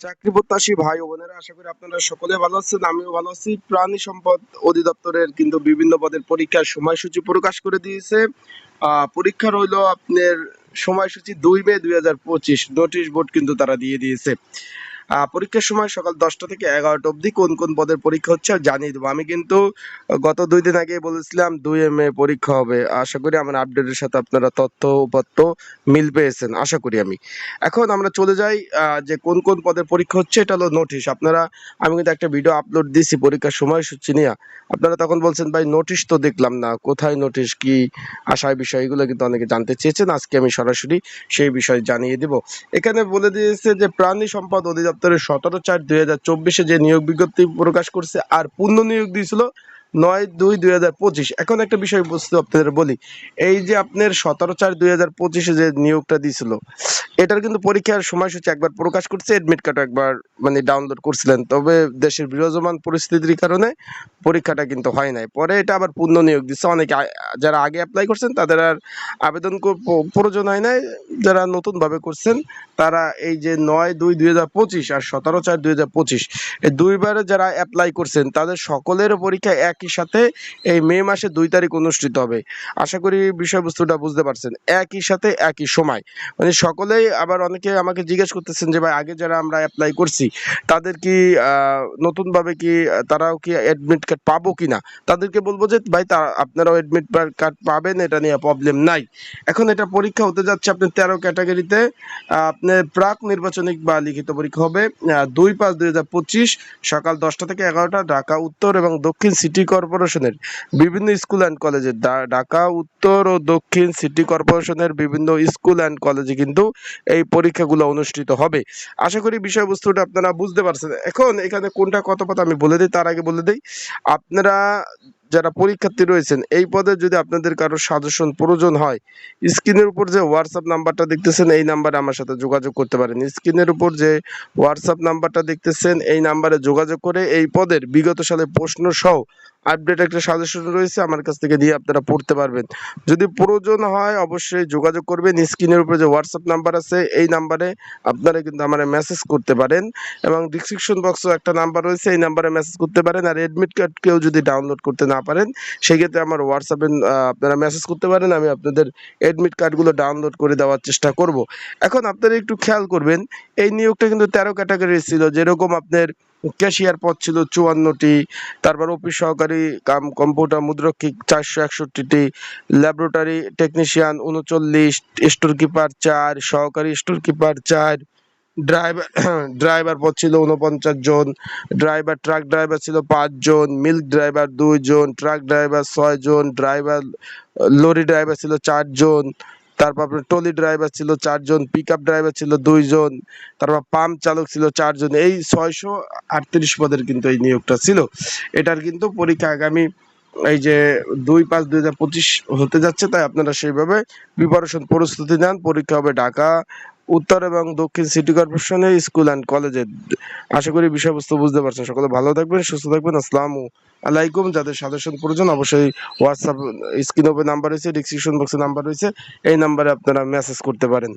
চাকরি প্রত্যাশী ভাই ও বোনেরা, আশা করি আপনারা সকলে ভালো আছেন, আমিও ভালো আছি। প্রাণী সম্পদ অধিদপ্তরের কিন্তু বিভিন্ন পদের পরীক্ষার সময়সূচি প্রকাশ করে দিয়েছে। পরীক্ষা রইল আপনার সময়সূচি দুই মে দুই হাজার পঁচিশ, নোটিশ বোর্ড কিন্তু তারা দিয়ে দিয়েছে। পরীক্ষার সময় সকাল দশটা থেকে এগারোটা অবধি কোন কোন পদের পরীক্ষা হচ্ছে আর জানিয়ে দেবো। আমি কিন্তু গত দুই দিন আগে বলেছিলাম দুই এম এ পরীক্ষা হবে। আশা করি আমার আপডেটের সাথে আপনারা তথ্য উপাত্ত মিল পেয়েছেন, আশা করি আমি। এখন আমরা চলে যাই যে কোন কোন পদের পরীক্ষা হচ্ছে এটা হলো নোটিশ আপনারা, আমি কিন্তু একটা ভিডিও আপলোড দিছি পরীক্ষার সময়সূচি নিয়ে। আপনারা তখন বলছেন, ভাই নোটিশ তো দেখলাম না। কোথায় নোটিশ কি আশায় বিষয়? এগুলো কিন্তু অনেকে জানতে চেয়েছেন। আজকে আমি সরাসরি সেই বিষয় জানিয়ে দেব। এখানে বলে দিয়েছে যে প্রাণী সম্পদ অধিদপ্তরের সতেরো চার দুই হাজার চব্বিশে যে নিয়োগ বিজ্ঞপ্তি প্রকাশ করছে, আর পূর্ণ নিয়োগ দিয়েছিল নয় দুই দুই হাজার পঁচিশ। এখন একটা বিষয় বস্তু আপনাদের বলি, এই যে আপনার সতেরো চার দুই হাজার পঁচিশে যে নিয়োগটা দিয়েছিল, এটার কিন্তু পরীক্ষার সময়সূচি একবার প্রকাশ করছে এডমিট কার্ড একবার মানে ডাউনলোড করছিলেন। তবে দেশের বিরাজমান পরিস্থিতির কারণে পরীক্ষাটা কিন্তু হয় নাই। পরে এটা আবার পূর্ণ নিয়োগ দিচ্ছে। অনেকে যারা আগে অ্যাপ্লাই করছেন, তাদের আর আবেদন প্রয়োজন হয় নাই। যারা নতুনভাবে করছেন, তারা এই যে নয় দুই দুই হাজার পঁচিশ আর সতেরো চার দুই হাজার পঁচিশ, এই দুইবারে যারা অ্যাপ্লাই করছেন, তাদের সকলের পরীক্ষা একই সাথে এই মে মাসে দুই তারিখ অনুষ্ঠিত হবে। আশা করি বিষয়বস্তুটা বুঝতে পারছেন। একই সাথে একই সময়। মানে সকলেই আবার অনেকে আমাকে জিজ্ঞেস করতেছেন যে, ভাই, আগে যারা আমরা অ্যাপ্লাই করছি, তাদের কি নতুনভাবে কি, তারাও কি অ্যাডমিট কার্ড পাবো কি না তাদেরকে বলব যে, ভাই, তা, আপনারাও অ্যাডমিট কার্ড পাবেন, এটা নিয়ে প্রবলেম নাই। এখন এটা পরীক্ষা হতে যাচ্ছে আপনার তেরো ক্যাটাগরিতে। আপনার প্রাক নির্বাচনিক বা লিখিত পরীক্ষা হবে দুই পাঁচ দুই সকাল দশটা থেকে এগারোটা, ঢাকা, উত্তর এবং দক্ষিণ সিটি কর্পোরেশনের বিভিন্ন স্কুল অ্যান্ড কলেজে ঢাকা, উত্তর ও দক্ষিণ সিটি কর্পোরেশনের বিভিন্ন স্কুল অ্যান্ড কলেজে কিন্তু এই পরীক্ষাগুলো অনুষ্ঠিত হবে। আশা করি বিষয়বস্তুটা আপনারা বুঝতে পারছেন। এখন এখানে কোনটা কত পথ আমি বলে দিই, তার আগে বলে দিই, আপনারা যারা পরীক্ষার্থী রয়েছেন, এই পদে যদি আপনাদের কারও সাজেশন প্রয়োজন হয়, স্ক্রিনের উপর যে হোয়াটসঅ্যাপ নাম্বারটা দেখতেছেন, এই নাম্বারে আমার সাথে যোগাযোগ করতে পারেন। স্ক্রিনের উপর যে হোয়াটসঅ্যাপ নাম্বারটা দেখতেছেন, এই নাম্বারে যোগাযোগ করে এই পদের বিগত সালে প্রশ্ন সহ আপডেট একটা সাজেশন রয়েছে, আমার কাছ থেকে দিয়ে আপনারা পড়তে পারবেন। যদি প্রয়োজন হয়, অবশ্যই যোগাযোগ করবেন। স্ক্রিনের উপরে যে হোয়াটসঅ্যাপ নাম্বার আছে, এই নাম্বারে আপনারা কিন্তু আমার মেসেজ করতে পারেন এবং ডিসক্রিপশন বক্সও একটা নাম্বার রয়েছে, এই নাম্বারে মেসেজ করতে পারেন। আর এডমিট কার্ড কেউ যদি ডাউনলোড করতে না পারেন, সেক্ষেত্রে আমার হোয়াটসঅ্যাপে আপনারা মেসেজ করতে পারেন। আমি আপনাদের এডমিট কার্ডগুলো ডাউনলোড করে দেওয়ার চেষ্টা করব। এখন আপনারা একটু খেয়াল করবেন, এই নিয়োগটা কিন্তু তেরো ক্যাটাগরির ছিল। যেরকম আপনার ক্যাশিয়ার পদ ছিল চুয়ান্নটি। তারপর অফিস সহকারী কাম কম্পিউটার মুদ্রক্ষিক চারশো একষট্টিটি, ল্যাবরেটরি টেকনিশিয়ান উনচল্লিশ স্টোর কিপার চার, সহকারী স্টোর কিপার চার। ড্রাইভার ড্রাইভার পদ ছিল উনপঞ্চাশ জন। ড্রাইভার, ট্রাক ড্রাইভার ছিল পাঁচ জন। মিল্ক ড্রাইভার দুই জন। ট্রাক ড্রাইভার ছয় জন। ড্রাইভার, লরি ড্রাইভার ছিল চারজন তারপর আপনার টলি ড্রাইভার ছিল চারজন পিক আপ ড্রাইভার ছিল দুইজন, তারপর পাম্প চালক ছিল চারজন। এই ছয়শো আটত্রিশ পদের কিন্তু এই নিয়োগটা ছিল। এটার কিন্তু পরীক্ষা আগামী এই যে দুই পাঁচ দুই হাজার পঁচিশ হতে যাচ্ছে, তাই আপনারা সেইভাবে প্রিপারেশন প্রস্তুতি নেন। পরীক্ষা হবে ঢাকা, উত্তর এবং দক্ষিণ সিটি কর্পোরেশনের স্কুল অ্যান্ড কলেজে আশা করি বিষয়বস্তু বুঝতে পারছেন। সকলে ভালো থাকবেন, সুস্থ থাকবেন। আসসালামু আলাইকুম, যাদের সাজেশন প্রয়োজন অবশ্যই হোয়াটসঅ্যাপ স্ক্রিন ওপে নাম্বার রয়েছে ডিসক্রিপশন বক্সে নাম্বার রয়েছে, এই নাম্বারে আপনারা মেসেজ করতে পারেন।